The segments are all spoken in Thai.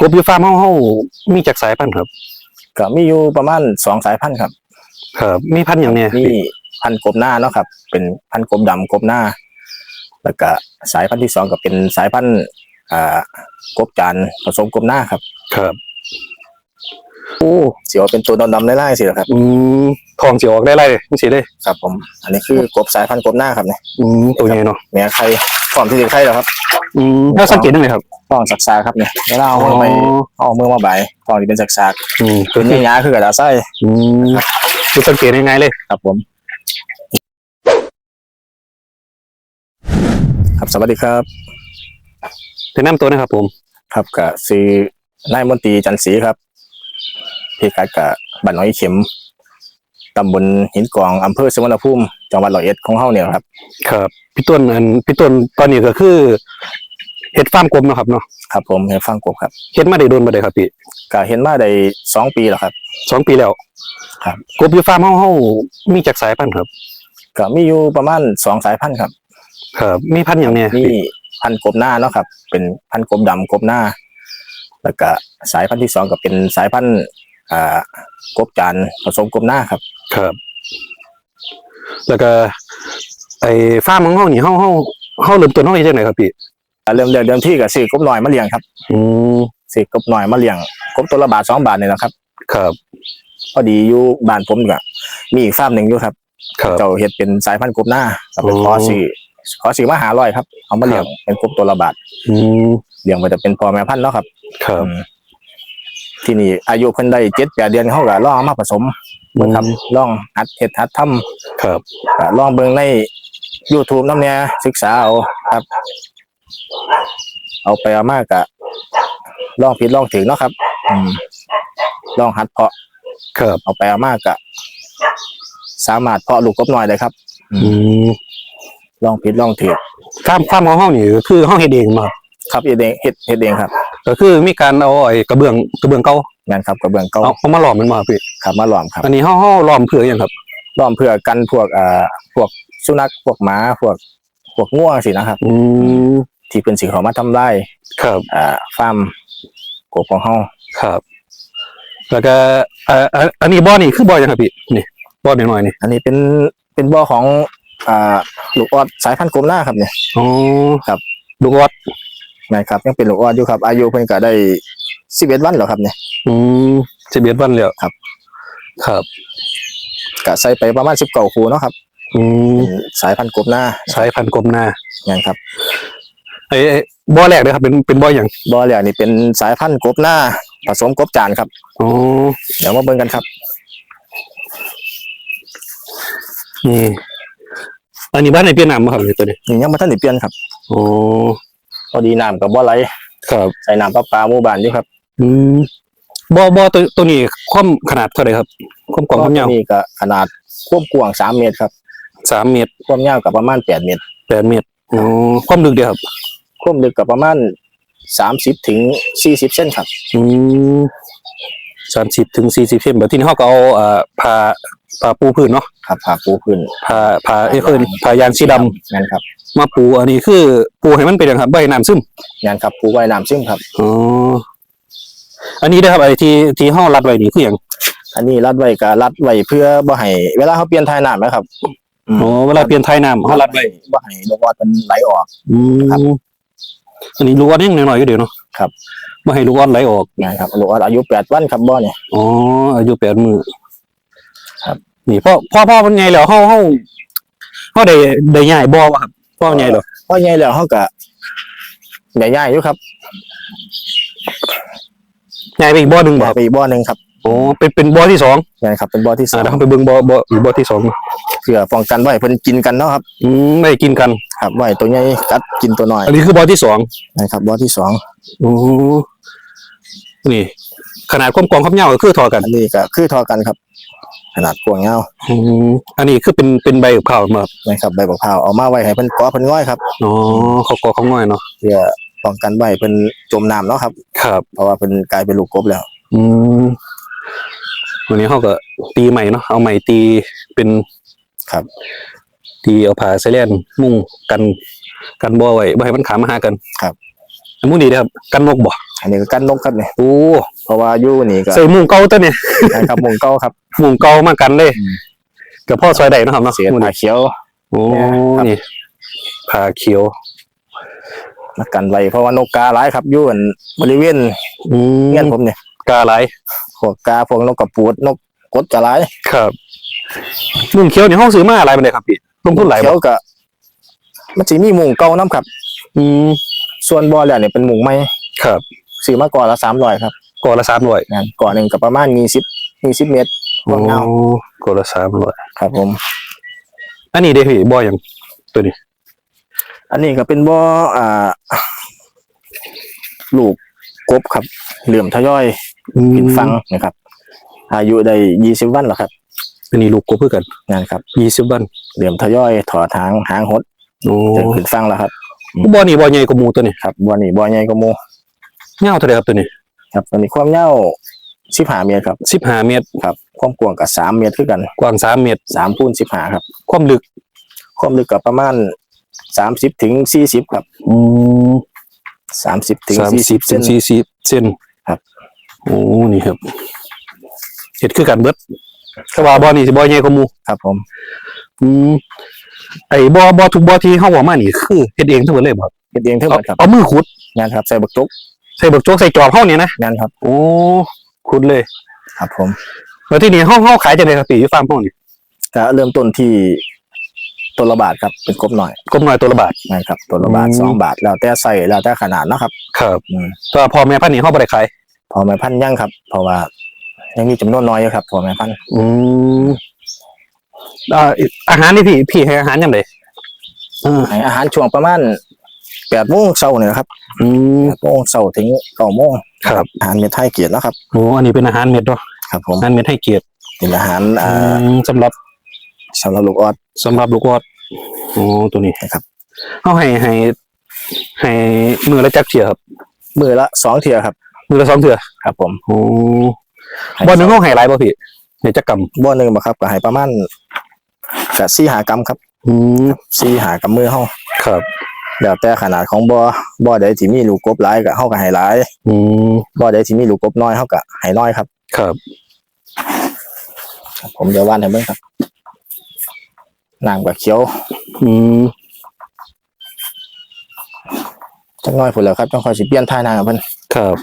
กบอยู่ฟาร์มเฮาเฮามีจักสายพันธุ์ครับ ก็มีอยู่ประมาณสองสายพันธุ์ครับ ครับมีพันธุ์อย่างเนี้ยมีพันธุ์กบหน้าเนาะครับ เป็นพันธุ์กบดำกบหน้า แล้วก็สายพันธุ์ที่สองก็เป็นสายพันธุ์อ่ากบจานผสมกบหน้าครับ ครับโอ้สีว่าเป็นตัวดำๆไล่ๆสิครับ อืมทองสิออกได้ไรจังซี่เด้ครับ ผม อันนี้คือกบสายพันธุ์กบหน้าครับเนี่ยอืมตัวใหญ่เนาะแม่ไข่ พร้อมที่จะไข่แล้วครับอืมถ้าสังเกตได้เลยครับท้องสักซาครับเนี่ยเวลาเอามือไปเอามือมาใบายท้องที่เป็นสักซากอืมเป็นยาๆคือกระดาษไส้อืมคือสังเกตง่ายๆเลยครับผม ครับสวัสดีครับแนะนำตัวนะครับผม ครับกับซื้อนายมนตรีจันทร์ศรีครับพี่กัดกับบ้านน้อยเข็ม ตำบลหินกองอำเภอสมรภูมิจังหวัดร้อยเอ็ดของเฮาเนี่ยครับครับพี่ต้นอันพี่ต้นตอนนี้ก็คือเฮ็ดฟาร์มกบเนาะครับเนาะครับผมเห็นฟังกบครับเฮ็ดมาได้โดนบ่ได้ครับพี่ก็เห็นมาได้สองปีแล้วครับสองปีแล้ว ครับกบอยู่ฟาร์มเฮาเฮามีจักสายพันธุ์ครับก็มีอยู่ประมาณสองสายพันธุ์ครับ ครับมีพันธุ์อย่างเนี้ยมีพันธุ์กบหน้าเนาะครับ เป็นพันธุ์กบดำกบหน้า แล้วก็สายพันธุ์ที่สองก็เป็นสายพันธุ์อ่ากบจานผสมกบหน้าครับ ครับ แล้วก็ ไอ้ฟาร์มของเฮานี่เฮาเฮาเฮาเริ่มต้นเฮาเฮ็ดจังไดครับพี่เริ่มเริ่มเดิมที่ก็ซื้อกบหน่อยมาเลี้ยงครับอืมซื้อกบหน่อยมาเลี้ยงกบตัวละบาทสองบาทนี่นะครับ ครับ พอดีอยู่บ้านผมก็มีอีกฟาร์มหนึ่งอยู่ครับครับ เจ้าเห็ดเป็นสายพันธุ์กบหน้าก็ไปอ๋อขอซื้อขอซื้อมาหาร้อยครับเอามาเลี้ยงเป็นกบตัวละบาทอืมเลี้ยงไปจะเป็นพ่อแม่พันธุ์เนาะครับครับ อืม ที่นี่อายุเพิ่นได้เจ็ดแปดเดือนเขาก็ลองเอามาผสมเบิ่งครับลองหัดเห็ดหัดทำครับก็ลองเบิ่งใน YouTube น้ำเนี่ยศึกษาเอาครับ เอาไปเอามากะลองผิดลองถึงเนาะครับ อืมลองหัดเพาะ ครับเอาไปเอามากะสามารถเพาะลูกกบน้อยได้ครับอืมลองผิดลองถือฟาร์มฟาร์มของเฮานี่ก็คือเฮาเฮ็ดเองมาครับครับเฮ็ดเองเฮ็ดเฮ็ดเองครับ ก็คือมีการเอาไอ้กระเบื้องกระเบื้องเก่างานครับกระเบื้องเก่าเอาเอามาหลอมมันมาครับพี่ครับมาหล้อมครับอันนี้เฮาเฮาหลอมเพื่อหยังครับหล้อมเพื่อกันพวกอ่าพวกสุนัขพวกหมาพวกพวกง่วงสินะครับ อืมที่เป็นสิ่งของมาทำลายครับอ่าฟาร์มกบของเฮาครับ แล้วก็เอ่ออันอันนี้บ่อนี่คือบ่อหยังครับพี่นี่บ่อน้อยๆนี่อันนี้เป็นเป็นบ่อของอ่าลูกออดสายพันธุ์กลมหน้าครับเนี่ย อ๋อครับลูกออด นะครับยังเป็นลูกออดอยู่ครับ อายุเพิ่นก็ได้สิบเอ็ดวันแล้วครับเนี่ยอืม11วันแล้วครับ ครับก็ใส่ไปประมาณสิบเก้าคูเนาะครับอืมเป็นสายพันธุ์กบหน้าสายพันธุ์กลมหน้าอย่างครับไอ้ไอ้บ่อแรกเลยครับ เป็นเป็นบ่อหยังบ่อเหลี่ยนี่เป็นสายพันธุ์กบหน้าผสมกบจานครับอ๋อเดี๋ยวมาเบิ่งกันครับนี่อันนี้บ้านในเปียนน้ำบ่ครับนี่ตัวนี้นี่ยังบ่ทันได้เปลี่ยนครับอ๋อ พอดีน้ำกับบ่ไหลครับใส่น้ำประปาหมู่บ้านอยู่ครับอืมบ่อบ่อตัวตัวนี้ความขนาดเท่าไหร่ครับ ความกว้างความยาวนี่ก็ขนาดควบกว้างสามเมตรครับสามเมตรความยาวกับประมาณแปดเมตรแปดเมตรอ๋อความลึกเดียวครับความลึกกับประมาณสามสิบถึงสี่สิบเซนครับอืม สามสิบถึงสี่สิบเซนแบบที่นี่เขาก็เอาอ่าผ้าผ้าปูพื้นเนาะครับผ่าปูพื้นผ้าผ้าเอ้ยเพิ่นผ้ายางสีดำนั่นครับมาปูอันนี้คือปูให้มันเป็นอย่างครับใบน้ำซึมงานครับปูไว้น้ำซึมครับอ๋ออันนี้นะครับไอ้ที่ที่ห้องรัดไว้นี่คืออย่างอันนี้รัดไว้กับรัดไว้เพื่อบ่ให้เวลาเขาเปลี่ยนทายน้ำนะครับอ๋อเวลาเปลี่ยนท้ายน้ำเขารัดไว้บ่ให้ลูกออดมันไหลออกอืมครับอันนี้ลูกออดยังน้อยๆอยู่เดียวเนาะครับ ไม่ให้ลูกออดไหลออกงานครับลูกออดอายุแปดวันครับบ่เนี่ยอ๋ออายุแปดมือครับนี่พ่อพ่อพ่อเป็นไงแล้วเฮาเฮาเฮาได้ได้ใหญ่บ่วะครับพ่อเป็นไงเหรอพอใหญ่แล้วเขาก็ใหญ่ๆอยู่ครับใหญ่ไปอีกบ่อหนึงบ่ครับไปอีกบ่อหนึ่งครับอ๋อเป็นเป็นบ่อที่สองงานครับเป็นบ่อที่สออ่างเดี๋ยวเราไปเบิ่งบ่อบ่ออีกบ่อที่สองเพื่อป้องกันไว้เพิ่นกินกันเนาะครับอืมไม่ได้กินกัน ครับไว้ตัวใหญ่กัดกินตัวน้อยอันนี้คือบ่อที่สองนะครับบ่อที่สองโอ้ นี่ ขนาดความกว้างความยาวก็คือเทอกันอันนี้ก็คือทอกันครับ ขนาดกว้างยาวอืมอันนี้คือเป็นเป็นใบกับข้าวมาครับนะครับใบบักพร้าวเอามาไว้ให้เพิ่นเกาะเพิ่นง่อยครับอ๋อเขาก็เขาง่อยเนาะเพื่อป้องกันไว้เพิ่นจมน้ำเนาะครับ ครับ เพราะว่าเพิ่นกลายเป็นลูกกบแล้ว อืมวันนี้เขาก็ตีใหม่เนาะเอาใหม่ตีเป็นครับ ตีเอาผ้าไซเลนมุ่งกันกันบ่อไว้บ่ให้มันขามมาหากันครับ อันมุ่งดีนะครับ กันนกบ่ อันนี้ก็กันนกครับเนี่ยโอ้เพราะว่าอยู่นี่ก็ใส่มุงเก่าตัวเนี่ยนะครับมุงเก้าครับมุงเก่ามากันเลยอืมกับพ่อซอยใดเนาะครับเนาะเสียหมู่ผ้านี้เขียวโอ้ครับนี่ผ้าเขียวมากันไว้เพราะว่านกกาหลายครับอยู่อันบริเวณอืมเงี้ยผมเนี่ยกาหลายพวกกาพวกนกกระปูดนกกดกะหลายครับมุงเขียวนี่ห้องซื้อมาอะไรมันเลยครับพี่ลงทุนหลายเขีบ่ยวก็มันสิมีมุงเก่าน้ำครับ อืมส่วนบ่อแล้วเนี่ยเป็นมุงใหม่ครับ ซื้อมาก่อนละสามร้อยครับก่อนละสามร้อยงานก่อนหนึ่งก็ประมาณยี่สิบยี่สิบเมตรความยาวก่อนละสามร้อยครับผม อันนี้เด้พี่บ่อยังตัวนี้ อันนี้ก็เป็นบ่ออ่า ลูกกบครับ เหลื่อมทยอยกินฟังนะครับ อายุได้ยี่สิบวันแล้วครับอันนี้ลูกกบเพื่อกันงานครับยี่สิบวันเหลื่อมทยอยถอดหางหางหดโอ้จะขึ้นฟังแล้วครับบ่อนี่บ่อใหญ่กว่าหมูตัวนี้ครับบ่อนี้บ่อใหญ่กว่าหมู เงาเท่าไหร่ครับตัวนี้ครับตัวนี้ความยาวสิบห้าเมตรครับสิบห้าเมตรครับความกว้างกับสามเมตรคือกันกว้างสามเมตรสามคูณสิบห้าครับ ความลึก ความลึกกับประมาณสามสิบถึงสี่สิบครับอืมสามสิบถึงสามสี่สิสิบบถึเส้นงสี่สิบเส้นครับ โอ้นี่ครับเห็ดคือกันเบิดก็ว่าบ่อนี่สิบ่อใหญ่กว่าหมูครับผมอืมไอ้บ่อบ่อทุกบ่อที่เฮาบอกมานี่คือเฮ็ดเองทั้งหมดเลยบ่เฮ็ดเองทั้งหมเอาดครับเอามือขุด งานครับใส่บักตุก ใส่บักโจกใส่จอบเฮานี่นะงานครับ โอ้ขุดเลย ครับ ผมแล้วที่นี่เฮาเฮาขายจังได๋ครับพี่อยู่ฟาร์มเฮานี่ก็เริ่มต้นที่ตัวละบาทครับเป็นกบหน่อยกบน้อยตัวละบาทงานครับตัวละบาทอืมสองบาทแล้วแต่ใส่แล้วแต่ขนาดเนาะครับ ครับอืมแตัวาพ่อแม่พันธุ์นี่เฮาบ่ได้ขายพอแม่พันธุ์ยังครับ เพราะว่า ยังมีจำนวนน้อยอยู่ครับพอแม่พันธุ์อืมอ่าอาหารนี่พี่พี่ให้อาหารยามใดเออให้อาหารช่วงประมาณ แปดโมงเช้าเนี่ยนะครับอืมแปดโมงเช้าถึงเก้าโมงครับอาหารเม็ดไทยเกียรตินะครับ โอ้อันนี้เป็นอาหารเม็ดเนาะครับผมอาหารเม็ดให้เกียรติเป็นอาหารอ่าอืมสำหรับสำหรับลูกออดสำหรับลูกออดโอ้ตัวนี้นะครับเฮาให้ให้ให้มือละจักเที่ยครับมือละสองเทียครับมือละสองเที่ยครับผมโอ้บ่หนึงเฮาให้หลายบ่พี่ในจักกรรมบ่อหนึ่งบ่ครับก็ให้ประมาณกับสี่หากรัมครับอืมสี่หากำมือเฮาครับ แล้วแต่ขนาดของบ่อบ่อใดที่มีลูกกบหลายก็เฮาก็ให้หลายอืมบ่อใดที่มีลูกกบน้อยเฮาก็ให้น้อยครับ ครับครับผมเดี๋ยวว่านให้เบิ่งครับน้ำกับเขียว อืมจักหน้อยพุ่นแล้วครับจังค่อยสิเปลี่ยนท่าน้ำเพิ่นครับ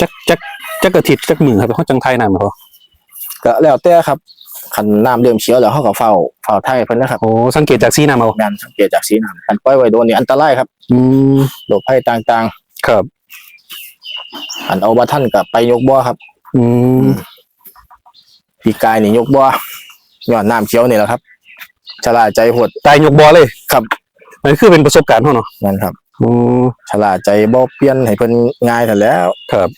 จักจักจักกระถิดจักมือครับเขาจังไทยนำเขาก็แล้วแต่ครับ คันน้ำเริ่มเขียวแล้วเฮาก็เฝ้าเฝ้าไทยเพิ่นนะครับโอ้สังเกตจากสีน้ำเอางานสังเกตจากสีน้ำคันปล่อยไว้โดนนี่อันตรายครับอืมโรคภัยต่างครับๆอันเอาบ่ทันก็ไปยกบ่อครับอืมปีกายนี่ยกบ่ย้อนน้ำเขียวนี่แหละครับชะล่าใจโหดตายยกบอเลยครับมันคือเป็นประสบการณ์เขาเนาะนั่นครับโอ้ชะล่าใจบ่เปลี่ยนให้เพิ่นง่ายแต่แล้วครับ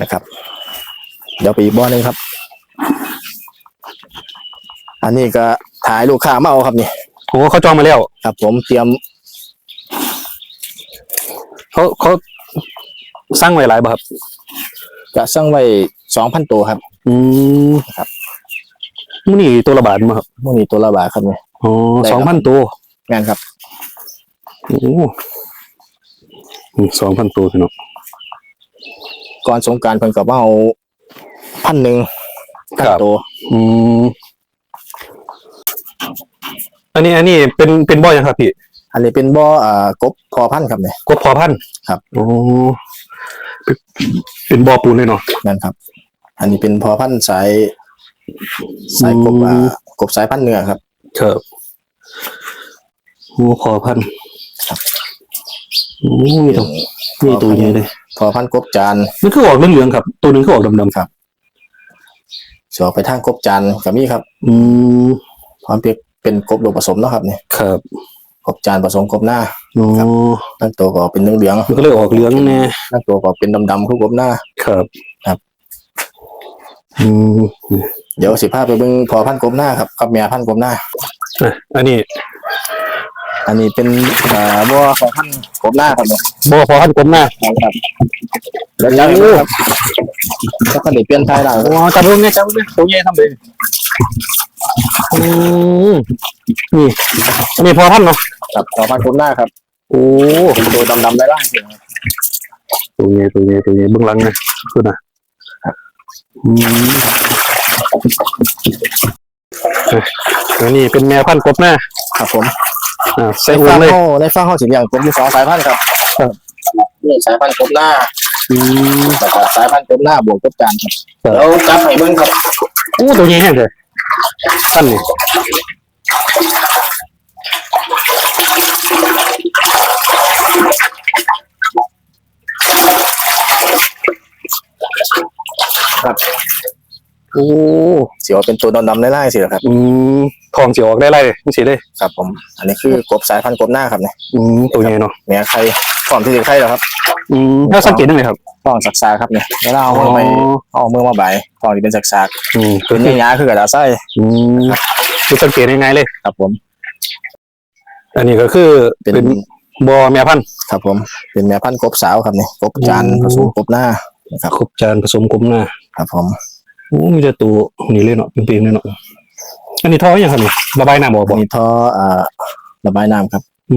นะครับ เดี๋ยวไปอีกบ่อหนึงครับ อันนี้ก็ถ่ายลูกค้ามาเอาครับนี่โอ้เขาจองมาแล้ว ครับ ผมเตรียมเขาเขาสร้างไว้หลายบ่ครับกระสั่งไว้สองพันตัวครับ อืมครับมันนี่ตัวละบาทมั้งครับพวกนี้ตัวละบาทครับนี่โอ้ได้สครัองบพันตัวงานครับ โอ้สองพันตัวพี่น้องก่อนสงกรารเพิ่นก็มาเอาพันหนึ่งพันตัว อืม อันนี้อันนี้เป็นเป็นบ่อยังครับพี่อันนี้เป็นบ่ออ่ากบพอพันธุ์ครับเนี่ย กบพอพันธุ์ครับ โอ้เป็นเป็นบ่อปูนเลยเนาะ นั่นครับ อันนี้เป็นพอพันธุ์สายสายกบอืมอ่ากบสายพันธุ์เนื้อครับ ครับโอ้พอพันธุ์โอ้มีตัวมีตัวใหญ่เลยพอพันธุ์กบจาน มันคือออกเหลืองๆครับ ตัวหนึงคือออกดำๆครับ สออกไปทางกบจานก็มีครับอืมพร้อมเปียก เป็นกบลูกผสมเนาะครับเนี่ยครับกบจานผสมกบหน้าโอ้ทั้งตัวก็เป็นเหลืองมันก็เลยออกเหลืองแน่ๆทั้งตัวก็เป็นดำๆคือกบหน้าครับครับอืมเดี๋ยวสิพาไปเบิ่งพอพันธุ์กบหน้าครับกับแม่พันธุ์กบหน้าอะอันนี้ อันนี้เป็นอ่าบัวพอพันธุ์กบหน้าครับเนี่ยบ่อพอพันธุ์กลมหน้าครับแล้วจับดูครับแล้วก็เดี๋ยวเปลี่ยนท้ายหลังโอ้จับลงไงจับลงไงตัวใหญ่ทำเลย อืมนี่อันนี้พอพันธุ์เนาะครับพอพันธุ์กบหน้าครับอ้ตัวดำๆได้ล่างสิครับตัวใหญ่ตัวใหญ่ตัวใหญ่เบื้องหลังนะคือนะอืมอะอันนี้เป็นแม่พันธุ์กบหน้าครับผมอ่าใส่ในหุ่นฟาร์มเลยเขาในฟาร์มเขาสิเลี้ยงกบอยู่สองสายพันธุ์ครับนี่สายพันธุ์กบหน้าอืม แล้วก็สายพันธุ์กบหน้าบวกกบจานครับครับแล้วจับให้เบิ่งครับโอ้ตัวใหญ่แห้งเลย พันนี่ครับโอ้สิว่าเป็นตัวดำๆได้ล่างสิครับ อืมทองสิออกได้ไรนี่สิเลยครับ ผม อันนี้คือกบสายพันธุ์กบหน้าครับเนี่ยอืมตัวใหญ่เนาะแม่ไข่พร้อมที่จะไข่แล้วครับ อืมถ้าสังเกตได้ไหมครับ ท้องสักซาครับเนี่ยเวลาเอามือไปเอามือมาใบายท้องที่เป็นสักซากอืมคือเนื้อยาคือกระดาษไส้อืมคือสังเกตง่ายๆเลย ครับผม อันนี้ก็คือเป็นเป็นบอแม่พันธุ์ ครับผม เป็นแม่พันธุ์กบสาวครับเนี่ยกบจานอืมผสมกบหน้านะครับครบจานผสมกลมหน้าครับผมโอ้มีแต่ตัวนี่เลยเนาะเป็นๆเลยเนาะอันนี้ท่อยังครับนี่ระบายน้ำบ่บ่มีท่ออ่าระบายน้ำครับอื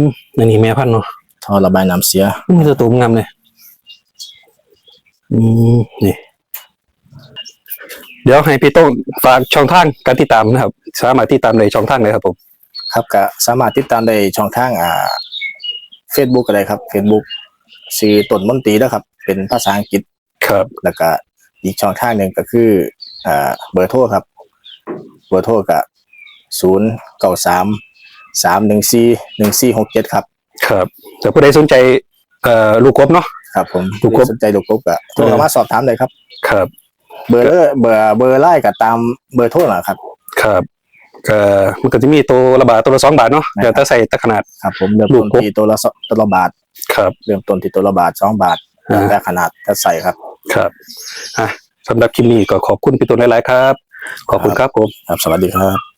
มอันนี้แม่พันธุ์เนาะท่อระบายน้ำเสีย มีแต่ตัวงามเลย อืมนี่ เดี๋ยวให้พี่โต้งฝากช่องทางการติดตามนะครับ สามารถติดตามในช่องทางเลยครับผมครับก็สามารถติดตามได้ช่องทางอ่า Facebook ก็ได้ครับ Facebook สีต้นมนตรีนะครับ เป็นภาษาอังกฤษครับแล้วก็อีกช่องทางหนึ่งก็คืออ่าเบอร์โทรครับ เบอร์โทรก็ศูนย์เก้าสามสามหนึ่งสี่หนึ่งสี่หกเจ็ดครับ ครับแต่ผู้ใดสนใจเอ่อลูกกบเนาะ ครับ ผมลูกกบสนใจลูกกบก็โทรเข้ามาสอบถามเลยครับ ครับ เบอร์เลอร์เบอร์เบอร์ไล่กับตามเบอร์โทรนะครับ ครับก็มันก็จะมีตัวระบาดตัวละสองบาทเนาะนะครับเดี๋ยวถ้าใส่ตะขนาดครับผมเริ่มลูต้กนกบที่ตัวละสตัวละบาทครับเริ่มต้นที่ตัวละบาทสองบาทอ่าแต่ขนาดถ้าใส่ครับ ครับอะสำหรับคลิปนี้ก็ขอบคุณพี่ตุนหลายๆครับ ขอบคุณครับผมครับสวัสดีครับ